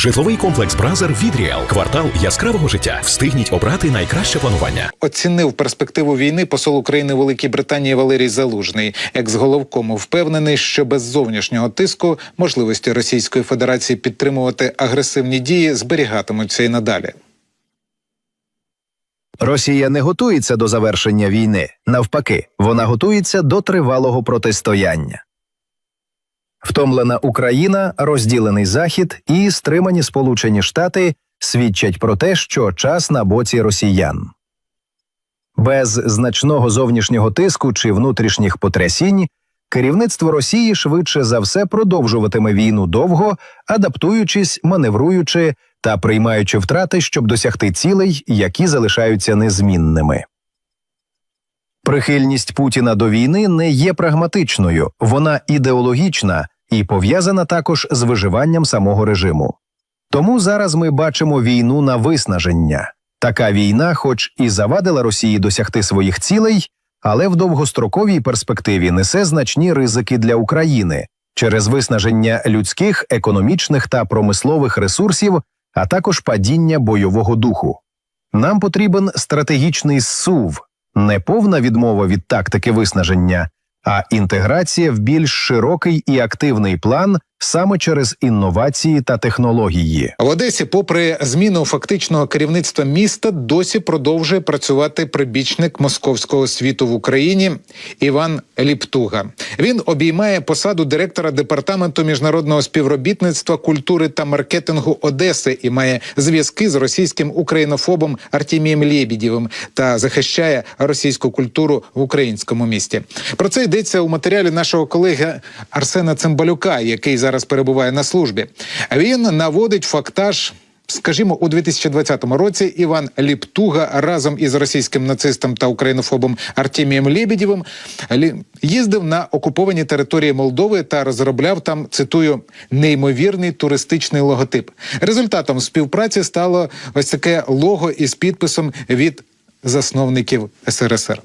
Житловий комплекс Бразер від Ріал. Квартал яскравого життя. Встигніть обрати найкраще планування. Оцінив перспективу війни посол України Великій Британії Валерій Залужний. Екс-головкому впевнений, що без зовнішнього тиску можливості Російської Федерації підтримувати агресивні дії зберігатимуться і надалі. Росія не готується до завершення війни. Навпаки, вона готується до тривалого протистояння. Втомлена Україна, розділений Захід і стримані Сполучені Штати свідчать про те, що час на боці росіян. Без значного зовнішнього тиску чи внутрішніх потрясінь керівництво Росії швидше за все продовжуватиме війну довго, адаптуючись, маневруючи та приймаючи втрати, щоб досягти цілей, які залишаються незмінними. Прихильність Путіна до війни не є прагматичною, вона ідеологічна і пов'язана також з виживанням самого режиму. Тому зараз ми бачимо війну на виснаження. Така війна, хоч і завадила Росії досягти своїх цілей, але в довгостроковій перспективі несе значні ризики для України через виснаження людських, економічних та промислових ресурсів, а також падіння бойового духу. Нам потрібен стратегічний зсув, не повна відмова від тактики виснаження, а інтеграція в більш широкий і активний план саме через інновації та технології. В Одесі, попри зміну фактичного керівництва міста, досі продовжує працювати прибічник московського світу в Україні Іван Ліптуга. Він обіймає посаду директора департаменту міжнародного співробітництва, культури та маркетингу Одеси і має зв'язки з російським українофобом Артемієм Лєбідєвим та захищає російську культуру в українському місті. Про це йдеться у матеріалі нашого колеги Арсена Цимбалюка, який зараз перебуває на службі. Він наводить фактаж. Скажімо, у 2020 році Іван Ліптуга разом із російським нацистом та українофобом Артемієм Лєбідєвим їздив на окуповані території Молдови та розробляв там цитую неймовірний туристичний логотип. Результатом співпраці стало ось таке лого із підписом від засновників СРСР.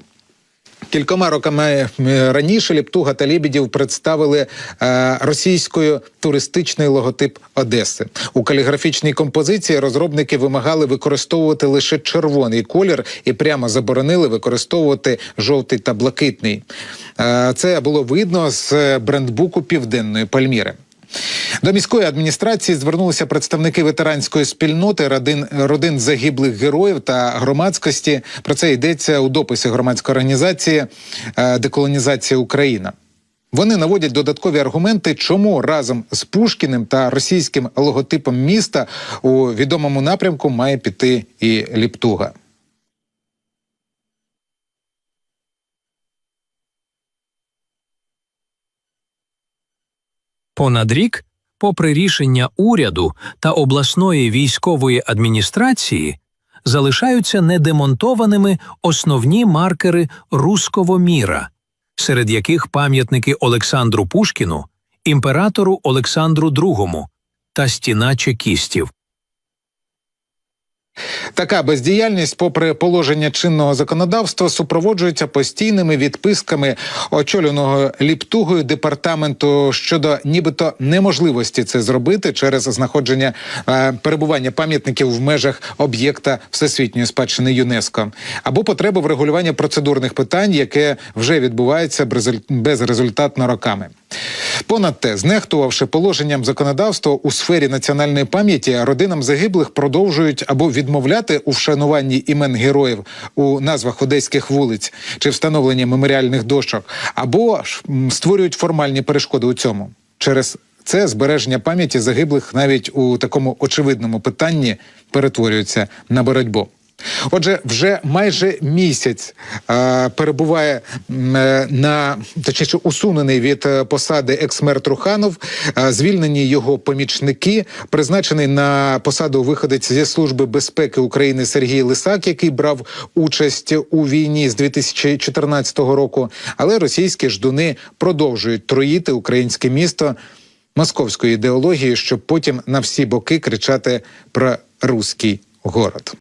Кількома роками раніше Ліптуга та Лєбідєв представили е, російською туристичний логотип Одеси. У каліграфічній композиції розробники вимагали використовувати лише червоний колір і прямо заборонили використовувати жовтий та блакитний. Е, це було видно з брендбуку Південної Пальміри. До міської адміністрації звернулися представники ветеранської спільноти, родин, родин загиблих героїв та громадськості. Про це йдеться у дописі громадської організації е, Деколонізація Україна. Вони наводять додаткові аргументи, чому разом з Пушкіним та російським логотипом міста у відомому напрямку має піти і Ліптуга. Понад рік, попри рішення уряду та обласної військової адміністрації, залишаються недемонтованими основні маркери руського міра, серед яких пам'ятники Олександру Пушкіну, імператору Олександру II та стіна чекістів. Така бездіяльність, попри положення чинного законодавства, супроводжується постійними відписками очолюваного ліптугою департаменту щодо нібито неможливості це зробити через знаходження е, перебування пам'ятників в межах об'єкта всесвітньої спадщини ЮНЕСКО або потреба врегулювання процедурних питань, яке вже відбувається безрезуль- безрезультатно роками. Понад те, знехтувавши положенням законодавства у сфері національної пам'яті, родинам загиблих продовжують або відмовляти у вшануванні імен героїв у назвах одеських вулиць чи встановленні меморіальних дощок, або створюють формальні перешкоди у цьому. Через це збереження пам'яті загиблих навіть у такому очевидному питанні перетворюється на боротьбу. Отже, вже майже місяць е, перебуває е, на точніше усунений від е, посади екс-мер Труханов, е, звільнені його помічники, призначений на посаду виходець зі служби безпеки України Сергій Лисак, який брав участь у війні з 2014 року. Але російські ждуни продовжують троїти українське місто московською ідеологією, щоб потім на всі боки кричати про руський город.